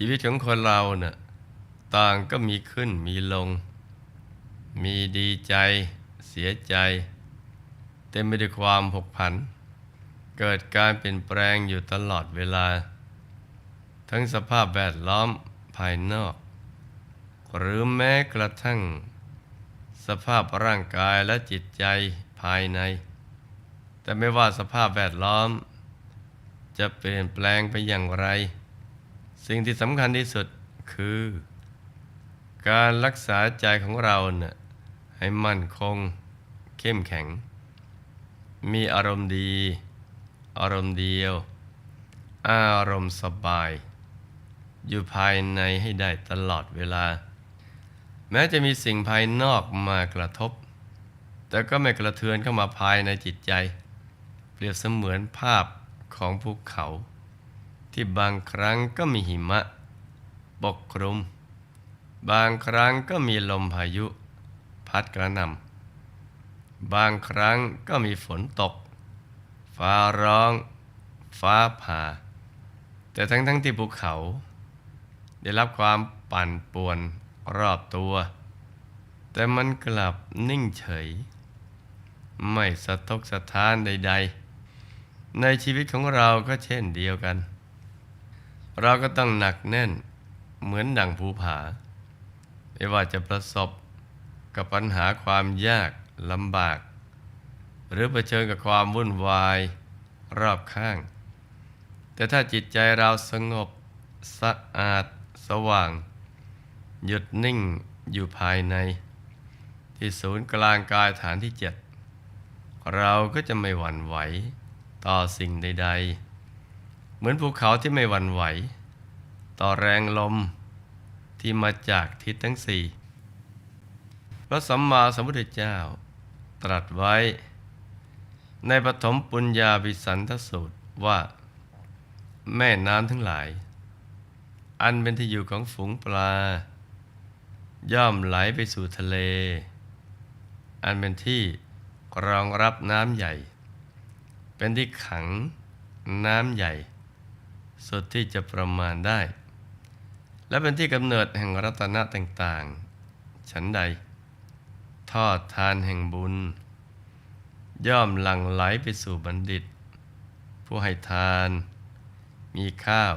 ชีวิตของคนเราเนะ่ะต่างก็มีขึ้นมีลง มีดีใจ เสียใจ เต็มไปด้วยความผกผัน เกิดการเปลี่ยนแปลงอยู่ตลอดเวลา ทั้งสภาพแวดล้อมภายนอก หรือแม้กระทั่ง สภาพร่างกายและจิตใจภายใน แต่ไม่ว่าสภาพแวดล้อม จะเปลี่ยนแปลงไปอย่างไร สิ่งที่สำคัญที่สุดคือ การรักษาใจของเราเนะ่ยให้มั่นคง เข้มแข็ง มีอารมณ์ดี อารมณ์เดียว อารมณ์สบาย อยู่ภายในให้ได้ตลอดเวลา แม้จะมีสิ่งภายนอกมากระทบ แต่ก็ไม่กระเทือนเข้ามาภายในจิตใจ เปรียบเสมือนภาพของภูเขา ที่บางครั้งก็มีหิมะปกคลุม บางครั้งก็มีลมพายุ พัดกระหน่ำบางครั้งก็มีฝนตก ฟ้าร้อง ฟ้าผ่า แต่ทั้งทั้งที่ภูเขา ได้รับความปั่นป่วนรอบตัว แต่มันกลับนิ่งเฉย ไม่สะทกสะท้านใด ๆ ในชีวิตของเราก็เช่นเดียวกัน เราก็ต้องหนักแน่นเหมือนดังภูผา ไม่ว่าจะประสบกับปัญหาความยากลำบาก หรือเผชิญกับความวุ่นวายรอบข้าง แต่ถ้าจิตใจเราสงบสะอาดสว่าง หยุดนิ่งอยู่ภายใน ที่ศูนย์กลางกายฐานที่เจ็ดเราก็จะไม่หวั่นไหวต่อสิ่งใด ๆ เหมือนภูเขาที่ไม่หวั่นไหว ต่อแรงลมที่มาจากทิศทั้งสี่พระสัมมาสัมพุทธเจ้า ตรัสไว้ ในปฐมปุญญาภิสันทสูตรว่า แม่น้ำทั้งหลาย อันเป็นที่อยู่ของฝูงปลา ย่อมไหลไปสู่ทะเล อันเป็นที่รองรับน้ำใหญ่ เป็นที่ขังน้ำใหญ่ สุดที่จะประมาณได้ และเป็นที่กำเนิดแห่งรัตนะต่างๆ ฉันใด ทอดทานแห่งบุญ ย่อมหลั่งไหลไปสู่บัณฑิต ผู้ให้ทาน มีข้าว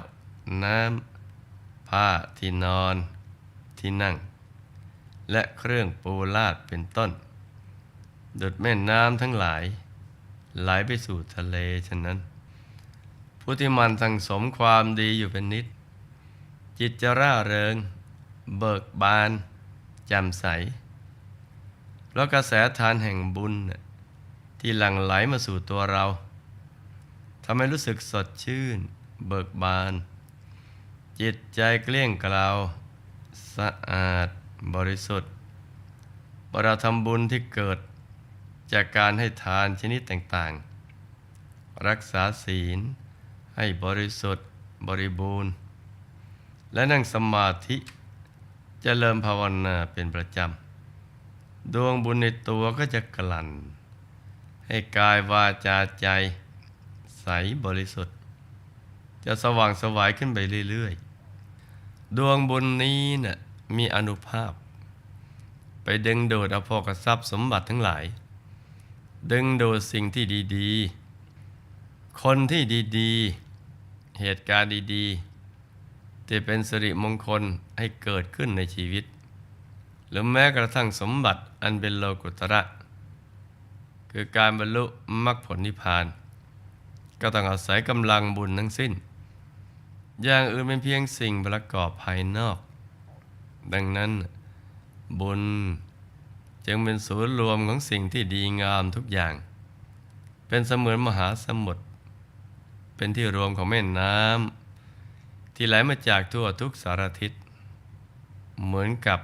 น้ำ ผ้าที่นอน ที่นั่ง และเครื่องปูลาดเป็นต้นดุดแม่น้ำทั้งหลาย ไหลไปสู่ทะเลฉะนั้น ผู้ที่มันสังสมความดีอยู่เป็นนิด จิตจะร่าเริง เบิกบานแจ่มใสเพราะกระแสทานแห่งบุญ ที่หลั่งไหลมาสู่ตัวเราทำให้รู้สึกสดชื่น เบิกบาน จิตใจเกลี้ยงกลาวสะอาดบริสุทธิ์เมื่อเราทำบุญที่เกิดจากการให้ทานชนิดต่าง ๆ รักษาศีล ให้บริสุทธิ์บริบูรณ์ และนั่งสมาธิจเจริญภาวนาเป็นประจำ ดวงบุญในตัวก็จะกลั่น ให้กายวาจาใจ ใสบริสุทธิ์ จะสว่างสวายขึ้นไปเรื่อยๆ ดวงบุญนี้นะ่ะมีอนุภาพ ไปดึงดูดเอาพกทรัพย์สมบัติทั้งหลาย ดึงดูดสิ่งที่ดี ๆ คนที่ดีๆ เหตุการณ์ดีๆที่เป็นสิริมงคลให้เกิดขึ้นในชีวิต หรือแม้กระทั่งสมบัติอันเป็นโลกุตระ คือการบรรลุมรรคผลนิพพาน ก็ต้องอาศัยกำลังบุญทั้งสิ้น อย่างอื่นเป็นเพียงสิ่งประกอบภายนอก ดังนั้นบุญจึงเป็นศูนย์รวมของสิ่งที่ดีงามทุกอย่าง เป็นเสมือนมหาสมุทร เป็นที่รวมของแม่น้ำที่ไหลมาจากทั่วทุกสารทิศ เหมือนกับ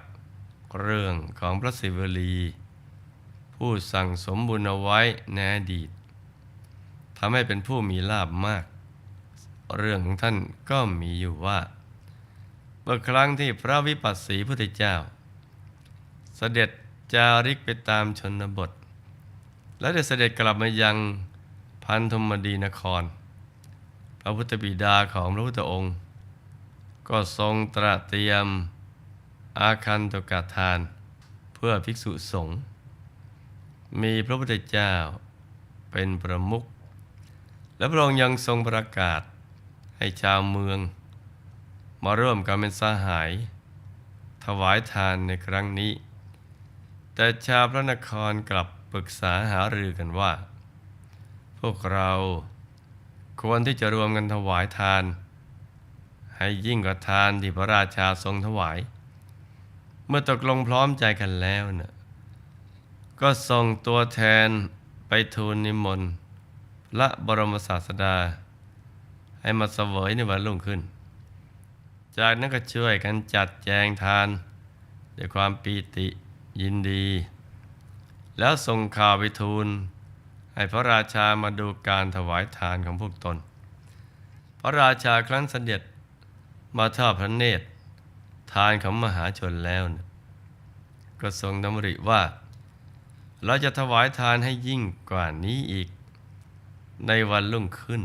เรื่องของพระศิวลี ผู้สั่งสมบุญเอาไว้ในอดีตทำให้เป็นผู้มีลาบมาก เรื่องของท่านก็มีอยู่ว่าเมื่อครั้งที่พระวิปัสสีพุทธเจ้า เสด็จจาริกไปตามชนบท และได้เสด็จกลับมายังพันธมดีนคร ระพุทธบิดาของพระพุทธองค์ ก็ทรงตระเตรียมอาคันตกทาน เพื่อภิกษุสงฆ์มีพระพุทธเจ้าเป็นประมุขและพระองค์ยังทรงประกาศให้ชาวเมือง มาร่วมกันเป็นสหาย ถวายทานในครั้งนี้ แต่ชาวพระนครกลับปรึกษาหารือกันว่า พวกเรา ควรที่จะรวมกันถวายทาน ให้ยิ่งกว่าทานที่พระราชาทรงถวาย เมื่อตกลงพร้อมใจกันแล้วเนะก็ส่งตัวแทนไปทูลนิมนต์พระบรมศาสดา ให้มาเสวยในวันรุ่งขึ้น จากนั้นก็ช่วยกันจัดแจงทานด้วยความปีติยินดี แล้วส่งข่าวไปทูล ให้พระราชามาดูการถวายทานของพวกตน พระราชาครั้นเสด็จมาทอดพระเนตร ทานของมหาชนแล้วนะก็ทรงดำริว่า เราจะถวายทานให้ยิ่งกว่านี้อีก ในวันรุ่งขึ้น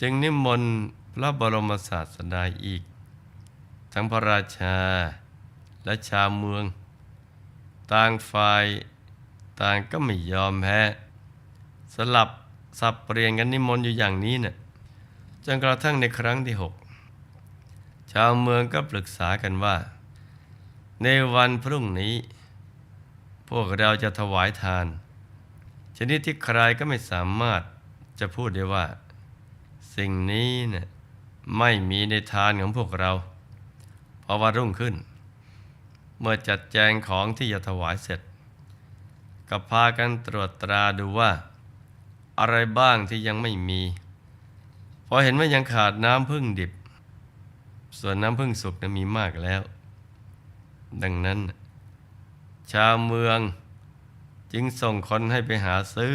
จึงนิมนต์พระบรมศาสดาอีก ทั้งพระราชาและชาวเมือง ต่างฝ่ายต่างก็ไม่ยอมแพ้ สลับสับเปลี่ยนกันนิมนต์อยู่อย่างนี้เนะ่ยจนกระทั่งในครั้งที่หกชาวเมืองก็ปรึกษากันว่า ในวันพรุ่งนี้ พวกเราจะถวายทาน ชนิดที่ใครก็ไม่สามารถจะพูดได้ว่า สิ่งนี้เนะ่ยไม่มีในทานของพวกเราพอวันรุ่งขึ้น เมื่อจัดแจงของที่จะถวายเสร็จ ก็พากันตรวจตราดูว่า อะไรบ้างที่ยังไม่มีพอเห็นว่ายังขาดน้ำพึ่งดิบ ส่วนน้ำพึ่งสุกนั้นมีมากแล้ว ดังนั้น ชาวเมืองจึงส่งคนให้ไปหาซื้อ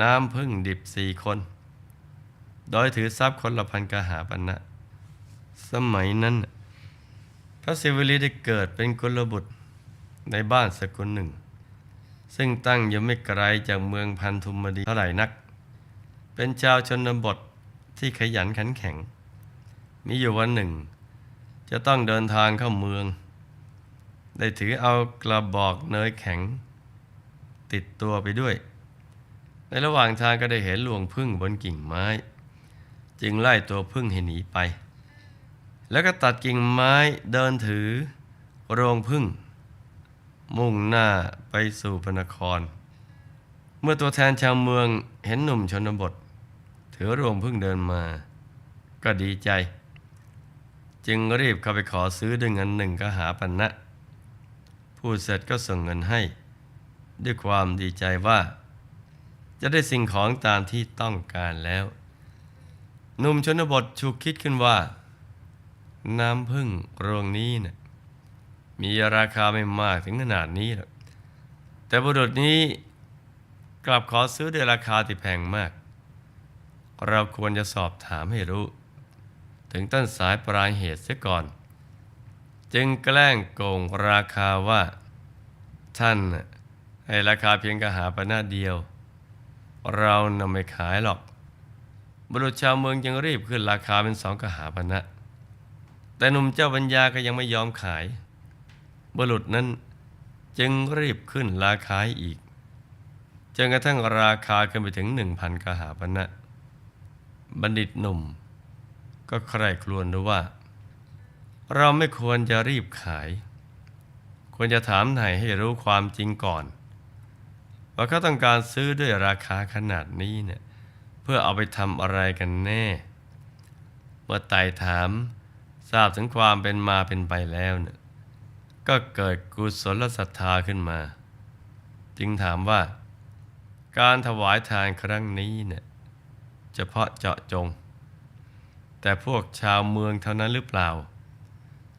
น้ำพึ่งดิบสี่คน โดยถือทรัพย์คนละพันกหาปันนะสมัยนั้น พระศิวลีได้เกิดเป็นกุลบุตรในบ้านสกุลหนึ่ง ซึ่งตั้งอยู่ไม่ไกลจากเมืองพันธุมดีเท่าไหร่นัก เป็นชาวชนบทที่ขยันขันแข็ง มีอยู่วันหนึ่ง จะต้องเดินทางเข้าเมือง ได้ถือเอากระบอกเนยแข็ง ติดตัวไปด้วย ในระหว่างทางก็ได้เห็นหลวงพึ่งบนกิ่งไม้ จึงไล่ตัวพึ่งให้หนีไป แล้วก็ตัดกิ่งไม้เดินถือโรงพึ่ง มุ่งหน้าไปสู่พระนคร เมื่อตัวแทนชาวเมืองเห็นหนุ่มชนบท ถือโรงพึ่งเดินมา ก็ดีใจ จึงรีบเข้าไปขอซื้อด้วยเงินหนึ่งกหาปันนะพูดเสร็จก็ส่งเงินให้ ด้วยความดีใจว่า จะได้สิ่งของตามที่ต้องการแล้ว หนุ่มชนบทฉุกคิดขึ้นว่า น้ำพึ่งโรงนี้นะ่ะ มีราคาไม่มากถึงขนาดนี้หรอกแต่บุรุษนี้กลับขอซื้อด้วยราคาที่แพงมาก เราควรจะสอบถามให้รู้ ถึงต้นสายปลายเหตุเสียก่อน จึงแกล้งโกงราคาว่า ท่านให้ราคาเพียงกระหาปณะเดียว เรานำไม่ขายหรอก บุรุษชาวเมืองจึงรีบขึ้นราคาเป็นสองกระหาปณะแต่หนุ่มเจ้าปัญญาก็ยังไม่ยอมขาย บุรุษนั้นจึงรีบขึ้นราคาอีกจนกระทั่งราคาขึ้นไปถึงหนึ่งพันกหาปณะบัณฑิตหนุ่ม ก็ใคร่ครวญดูว่า เราไม่ควรจะรีบขาย ควรจะถามไถ่ให้รู้ความจริงก่อน ว่าเขาต้องการซื้อด้วยราคาขนาดนี้เนี่ยเพื่อเอาไปทำอะไรกันแน่เมื่อไต่ถามทราบถึงความเป็นมาเป็นไปแล้วเนี่ย ก็เกิดกุศลศรัทธาขึ้นมา จึงถามว่า การถวายทานครั้งนี้เนี่ยเฉพาะเจาะจง แต่พวกชาวเมืองเท่านั้นหรือเปล่า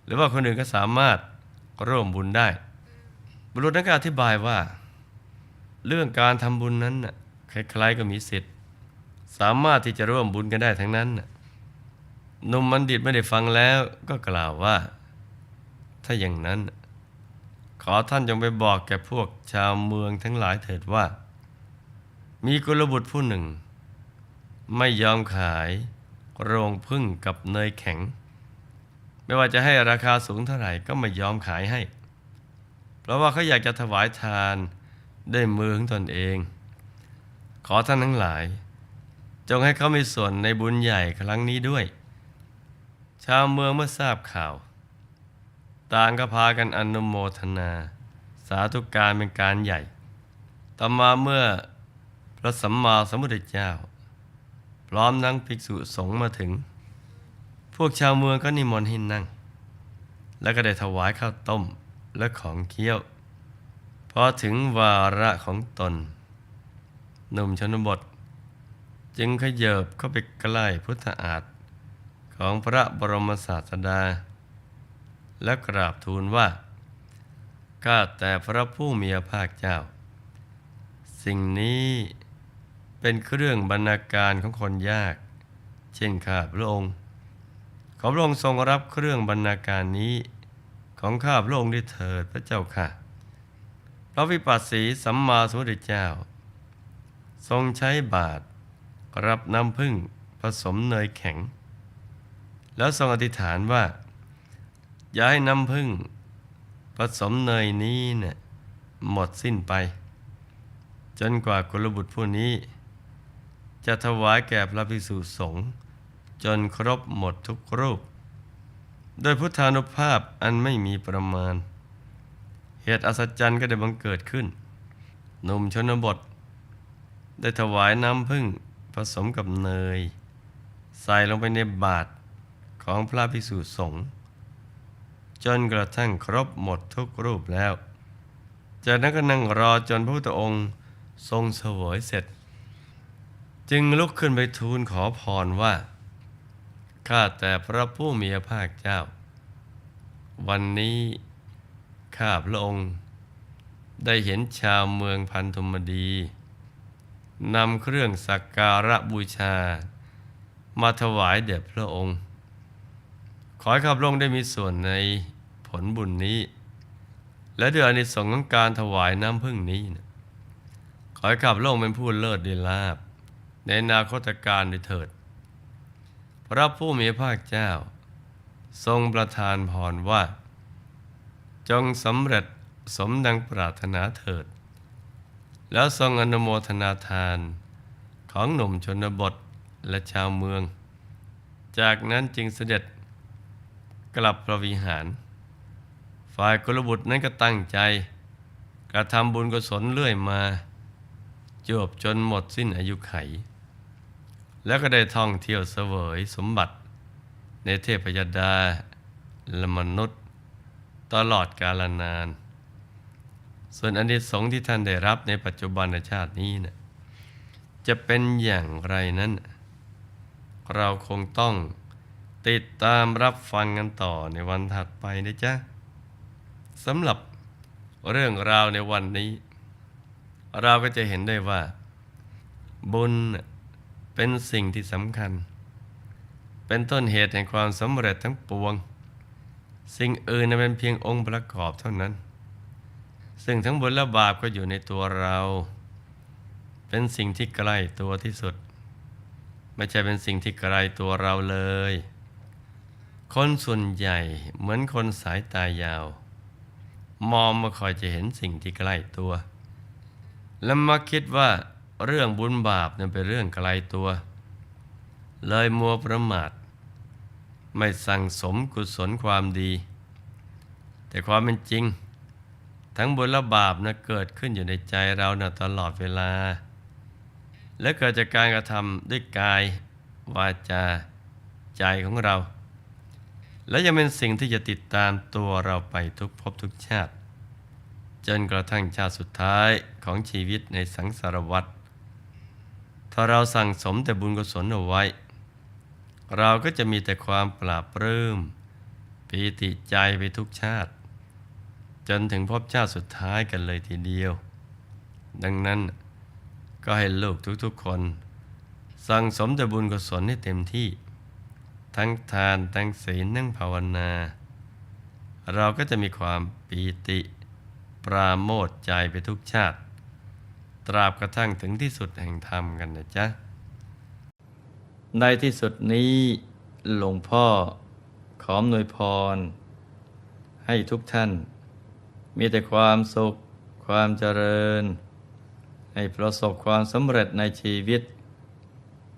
หรือว่าคนอื่นก็สามารถร่วมบุญได้ บุรุษนักอธิบายว่า เรื่องการทำบุญนั้นน่ะใครๆก็มีสิทธิ์ สามารถที่จะร่วมบุญกันได้ทั้งนั้นหนุ่มบัณฑิตไม่ได้ฟังแล้วก็กล่าวว่า ถ้าอย่างนั้น ขอท่านจงไปบอกแก่พวกชาวเมืองทั้งหลายเถิดว่า มีกุลบุตรผู้หนึ่ง ไม่ยอมขายโรงพึ่งกับเนยแข็ง ไม่ว่าจะให้ราคาสูงเท่าไหร่ก็ไม่ยอมขายให้ เพราะว่าเขาอยากจะถวายทานด้วยมือของตนเอง ขอท่านทั้งหลาย จงให้เขามีส่วนในบุญใหญ่ครั้งนี้ด้วย ชาวเมืองเมื่อทราบข่าว ต่างก็พากันอนุโมทนา สาธุการเป็นการใหญ่ ต่อมาเมื่อพระสัมมาสัมพุทธเจ้า พร้อมนั่งภิกษุสงฆ์มาถึง พวกชาวเมืองก็นิมนต์ให้นั่ง แล้วก็ได้ถวายข้าวต้มและของเคี้ยว พอถึงวาระของตน หนุ่มชนบท จึงขยเบเข้าไปใกล้พุทธอาฏของพระบรมศาสดา และกราบทูลว่า ข้าแต่พระผู้มีพระภาคเจ้า สิ่งนี้เป็นเครื่องบรรณาการของคนยาก เช่นข้าพระองค์ ขอพระองค์ทรงรับเครื่องบรรณาการนี้ ของข้าพระองค์ด้วยเถิดพระเจ้าค่ะ พระวิปัสสีสัมมาสัมพุทธเจ้า ทรงใช้บาตรรับน้ำผึ้งผสมเนยแข็ง แล้วทรงอธิษฐานว่า อย่าให้น้ำผึ้งผสมเนยนี้เนี่ยหมดสิ้นไป จนกว่ากุลบุตรผู้นี้ จะถวายแก่พระภิกษุสงฆ์จนครบหมดทุกรูป โดยพุทธานุภาพอันไม่มีประมาณ เหตุอัศจรรย์ก็ได้บังเกิดขึ้นหนุ่มชนบท ได้ถวายน้ำผึ้งผสมกับเนย ใส่ลงไปในบาตรของพระภิกษุสงฆ์ จนกระทั่งครบหมดทุกรูปแล้ว จากนั้นก็นั่งรอจนพระพุทธองค์ทรงเสวยเสร็จ จึงลุกขึ้นไปทูลขอพรว่า ข้าแต่พระผู้มีพระภาคเจ้า วันนี้ข้าพระองค์ ได้เห็นชาวเมืองพันธุมดีนำเครื่องสักการะบูชา มาถวายแด่พระองค์ ขอให้ข้าพระองค์ได้มีส่วนใน ลบุญนี้ และด้วยอนิสงส์ของการถวายน้ำพึ่งนี้นะขอให้ข้าพระองค์เป็นผู้เลิศดีลาบ ในนาคตการด้วยเถิด พระผู้มีพระภาคเจ้า ทรงประทานพรว่า จงสำเร็จสมดังปรารถนาเถิด แล้วทรงอนุโมทนาทานของหนุ่มชนบทและชาวเมือง จากนั้นจึงเสด็จกลับพระวิหาร ฝ่ายกุลบุตรนั้นก็ตั้งใจ กระทำบุญกุศลเรื่อยมา จวบจนหมดสิ้นอายุไข แล้วก็ได้ท่องเที่ยวเสวยสมบัติ ในเทพยดาและมนุษย์ ตลอดกาลนาน ส่วนอนิสงส์ที่ท่านได้รับในปัจจุบันชาตินี้นะจะเป็นอย่างไรนั้น เราคงต้องติดตามรับฟังกันต่อในวันถัดไปนะจ๊ะ สำหรับเรื่องราวในวันนี้ เราก็จะเห็นได้ว่า บุญเป็นสิ่งที่สำคัญ เป็นต้นเหตุแห่งความสำเร็จทั้งปวง สิ่งอื่นน่ะเป็นเพียงองค์ประกอบเท่านั้น ซึ่งทั้งบุญและบาปก็อยู่ในตัวเรา เป็นสิ่งที่ใกล้ตัวที่สุด ไม่ใช่เป็นสิ่งที่ไกลตัวเราเลย คนส่วนใหญ่เหมือนคนสายตายาว มองมาคอยจะเห็นสิ่งที่ใกล้ตัว และมาคิดว่าเรื่องบุญบาปนั้นเป็นเรื่องไกลตัว เลยมัวประมาท ไม่สั่งสมกุศลความดี แต่ความเป็นจริง ทั้งบุญและบาปนะเกิดขึ้นอยู่ในใจเรานะตลอดเวลา และเกิดจากการกระทำด้วยกายวาจาใจของเรา และยังเป็นสิ่งที่จะติดตามตัวเราไปทุกภพทุกชาติ จนกระทั่งชาติสุดท้ายของชีวิตในสังสารวัฏถ้าเราสั่งสมแต่บุญกุศลเอาไว้ เราก็จะมีแต่ความปราบปลื้มปีติใจไปทุกชาติ จนถึงภพชาติสุดท้ายกันเลยทีเดียว ดังนั้นก็ให้ลูกทุกๆคน สั่งสมแต่บุญกุศลให้เต็มที่ ทั้งทานทั้งศีลทั้งภาวนา เราก็จะมีความปีติ ปราโมทย์ใจไปทุกชาติ ตราบกระทั่งถึงที่สุดแห่งธรรมกันนะจ๊ะ ในที่สุดนี้หลวงพ่อขออำนวยพร ให้ทุกท่าน มีแต่ความสุข ความเจริญ ให้ประสบความสำเร็จในชีวิต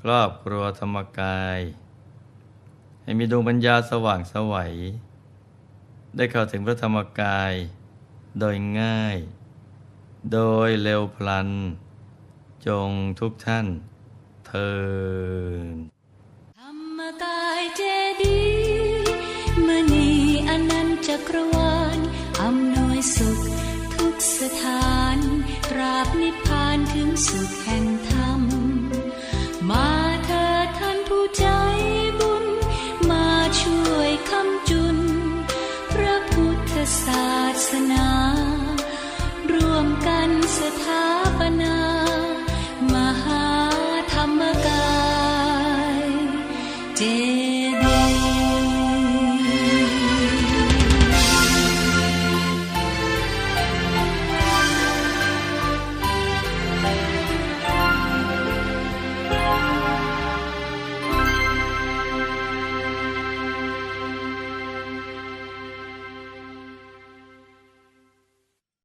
ครอบครัวธรรมกาย ให้มีดวงปัญญาสว่างสวัย ได้เข้าถึงพระธรรมกาย โดยง่าย โดยเร็วพลัน จงทุกท่านเทินธรรมกายเจดีย์มณีอนันตจักรวาลอำนวยสุขทุกสถานตราบนิพพานถึงสุขแห่งธ มาเถิดท่านผู้ใจบุญ มาช่วยคำจุน พระพุทธศาสนา